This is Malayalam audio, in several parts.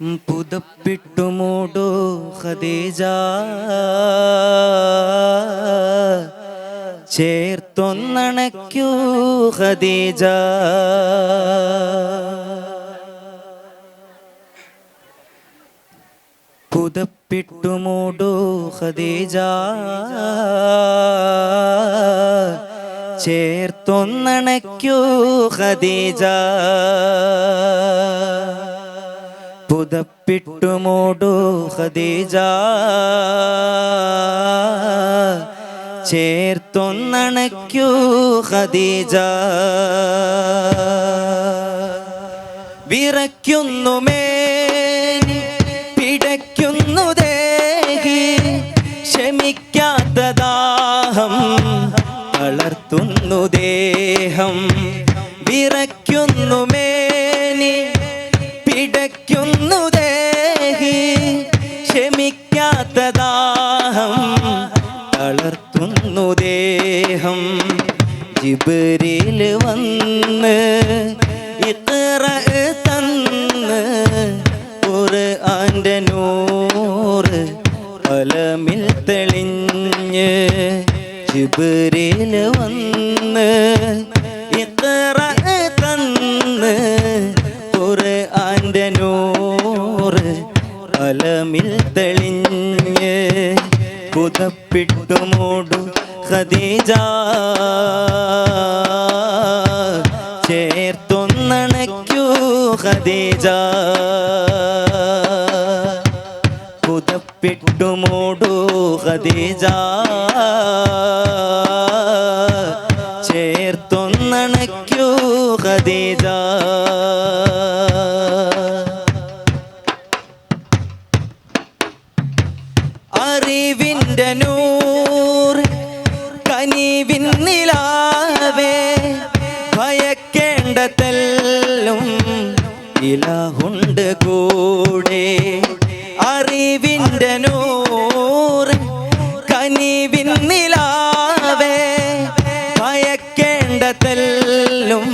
പുതപ്പിട്ടുമൂടോ ഖദീജ. ചേർത്തൊന്നണയ്ക്കൂ ഖദീജ. പുതപ്പിട്ടുമൂടോ ഖദീജ. ചേർത്തൊന്നണയ്ക്കൂ ഖദീജ. പുതപ്പിട്ടുമൂടു ഖദീജ. ചേർത്തൊന്നണയ്ക്കൂ ഖദീജ. വിറയ്ക്കുന്നു മേനി പിടയ്ക്കുന്നു ദേഹി. ക്ഷമിക്കാത്ത ദാഹം തളർത്തുന്നു ദേഹം. ക്ഷമിക്കാത്ത ദാഹം തളർത്തുന്നു ദേഹം. ജിബരിൽ വന്ന് ഇത്ര തന്ന് ഒരു ആന്റെ നൂറ് അലമിൽ തെളിഞ്ഞ് ജിബരിൽ അലമിൽ തെളിഞ്ഞ് പുതപ്പിട്ടു മൂടു ഖദീജ. ചേർത്തൊന്നണയ്ക്കൂ ഖദീജ. പുതപ്പിട്ടു മൂടു ഖദീജ. അറിവിന്റെ നൂർ കനിവിൻ നിലാവേ ഭയക്കേണ്ട തെല്ലും ഇലഹുണ്ട് കൂടെ. അറിവിന്റെ നൂർ കനിവിൻ നിലാവേ ഭയക്കേണ്ട തെല്ലും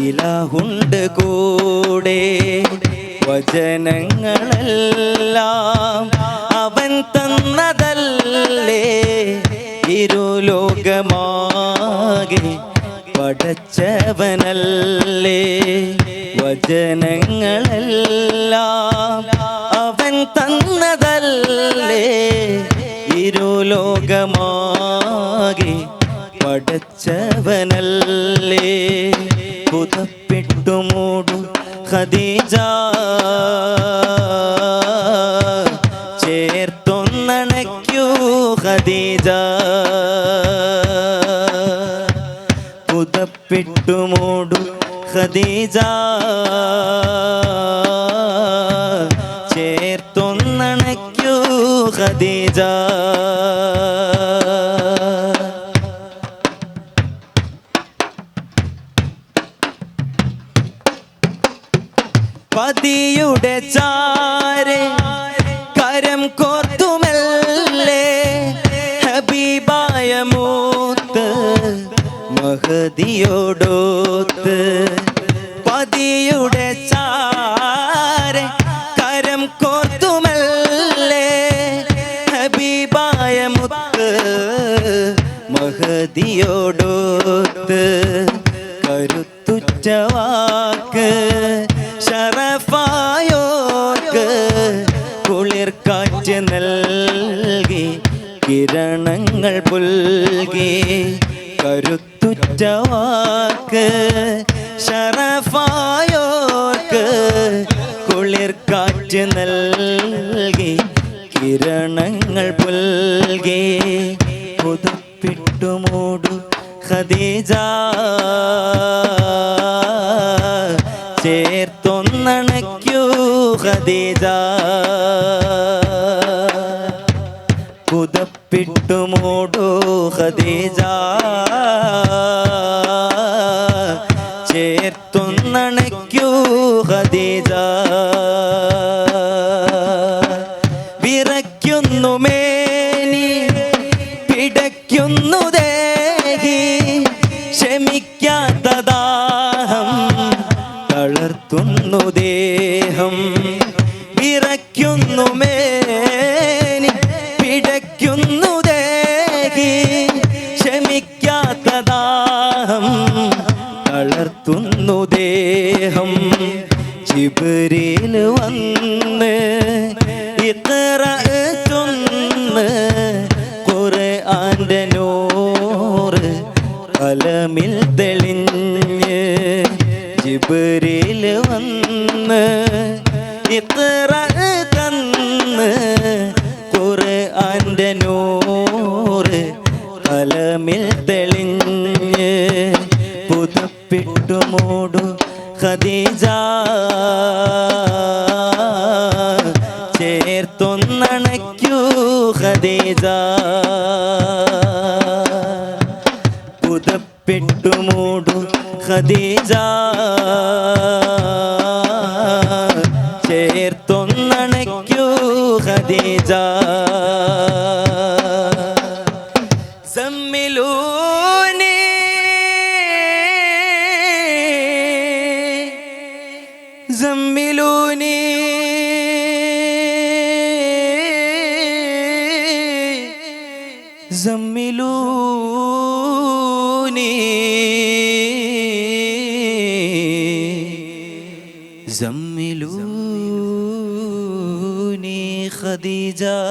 ഇലഹുണ്ട് കൂടെ. വചനങ്ങളെല്ലാം പടച്ചവനല്ലേ വചനങ്ങളെല്ലാം അവൻ തന്നതല്ലേ? ഇരുലോകമാകെ പടച്ചവനല്ലേ? പുതപ്പിട്ടു മൂടു ഖദീജ. ചേർത്തൊന്നണയ്ക്കൂ ഖദീജ. പുതപ്പിട്ടു മൂടു ഖദീജ. ചേർത്തൊന്നണയ്ക്കൂ ഖദീജ. പതിയുടെ ചാരെ മഹദിയോടോത്ത് പതിയുടെ ചാരെ കരം കോർത്തുമല്ലേ? ഹബീബായ മുത്ത് വാക്ക് ഷറഫായോർക്ക് കുളിർ കാറ്റ് നൽകി കിരണങ്ങൾ പുൽകി കരുത്തുറ്റ വാക്ക് കുളിർ കാറ്റ് നൽകി കിരണങ്ങൾ പുൽകി പുതുപ്പിട്ടു മൂടു ഖദീജ. ചേർത്തൊന്നണയ്ക്കൂ ഖദീജ. പുതപ്പിട്ടു മൂടു ഖദീജ. ക്ഷമിക്കാത്ത ദാഹം. വിറയ്ക്കുന്നു മേനി പിടയ്ക്കുന്നു ദേഹി. ക്ഷമിക്കാത്ത ദാഹം തളർത്തുന്നു ദേഹം. ചിബിരിൽ വന്ന് ഇത്ര ചൊന്ന് കുറെ ആന്റെ നൂറ് കലമിൽ തെളിഞ്ഞ് ജിബരിൽ വന്ന് ഇത്ര തന്ന് കുറെ ആന്റെ നൂറ് കലമിൽ തെളിഞ്ഞ് പുതപ്പിട്ടു മൂടു ഖദീജ. ചേർത്തൊന്നണയ്ക്കൂ ഖദീജ. പുതപ്പിട്ടു മൂടു ഖദീജ ചേർത്തൊന്നണയ്ക്കൂ ഖദീജ സമ്മിലൂനി زملوني زملوني زملوني خديجة